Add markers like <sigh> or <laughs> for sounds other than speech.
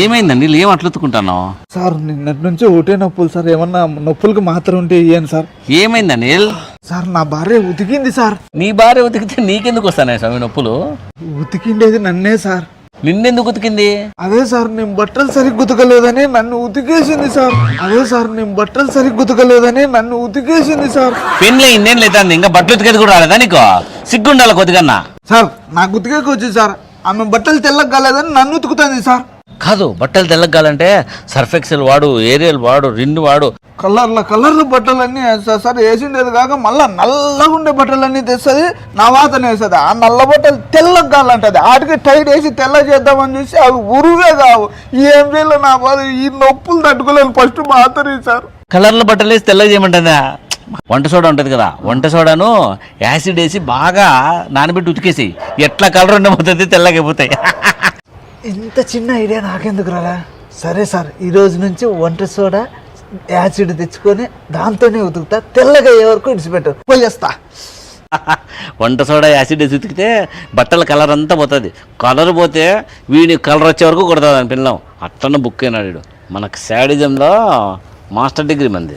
ఏమైందండి? ఏం అట్లెత్తుకుంటాను సార్ నిన్నటి నుంచి ఒకటే నొప్పులు సార్. ఏమన్నా నొప్పులకి మాత్రం ఉంటే ఇయ్యండి సార్. ఏమైంది అనిల్? సార్ నా భార్య ఉతికింది సార్. నీ భార్య ఉతికితే నీకెందుకు వస్తానే స్వామి నొప్పులు? ఉతికిండేది నన్నే సార్. నిన్నెందుకు ఉతికింది? అదే సార్ నేను బట్టలు సరిగ్గా ఉతకలేదని నన్ను ఉతికేసింది సార్. అదే సార్ నేను బట్టలు సరిగ్గా ఉతకలేదని నన్ను ఉతికేసింది సార్. పెళ్ళి ఇన్నేం లేదా ఇంకా బట్టలు ఉతికేది కూడా రాలేదా నీకు? సిగ్గుండాలి కొద్దిగన్నా. సార్ నాకు ఉతికేకి వచ్చింది సార్. ఆమె బట్టలు తెల్లగా కాలేదని నన్ను ఉతుకుతుంది సార్. కాదు బట్టలు తెల్లగాలంటే సర్ఫెక్సెల్ వాడు ఏరియల్ వాడు రిన్ వాడు. కలర్ల కలర్ల బట్టలన్నీ వేస్తా. సార్ వేసిండేది కాక మళ్ళా నల్లగా ఉండే బట్టలన్నీ తెస్తుంది నా వాతన వేస్తుంది. ఆ నల్ల బట్టలు తెల్లగా కావాలంటది ఆటికి టైట్ వేసి తెల్ల చేద్దామని చూసి అవి ఉరువే కావు. ఏం చేయాలో నా బాధ ఈ నొప్పులు తట్టుకోలేను ఫస్ట్ మాత్రమే సార్. కలర్ల బట్టలు వేసి తెల్లగా చేయమంటుందా వంట సోడా ఉంటుంది కదా వంట సోడాను యాసిడ్ వేసి బాగా నానబెట్టి ఉతికేసి ఎట్లా కలర్ ఉండబోతుంది తెల్లగా అయిపోతాయి. <laughs> ఇంత చిన్న ఐడియా నాకెందుకు రాలా సరే సార్ ఈరోజు నుంచి వంట సోడా యాసిడ్ తెచ్చుకొని దాంతోనే ఉతుకుతా తెల్లగా అయ్యే వరకు ఇడిచిపెట్టు. పోయేస్తా. <laughs> వంట సోడా యాసిడ్ వేసి ఉతికితే బట్టల కలర్ అంతా పోతుంది. కలర్ పోతే వీడి కలర్ వచ్చే వరకు కొడతాదని పిల్లం. అట్లన్న బుక్ అయినాడు మనకు శాడిజంలో మాస్టర్ డిగ్రీ మంది.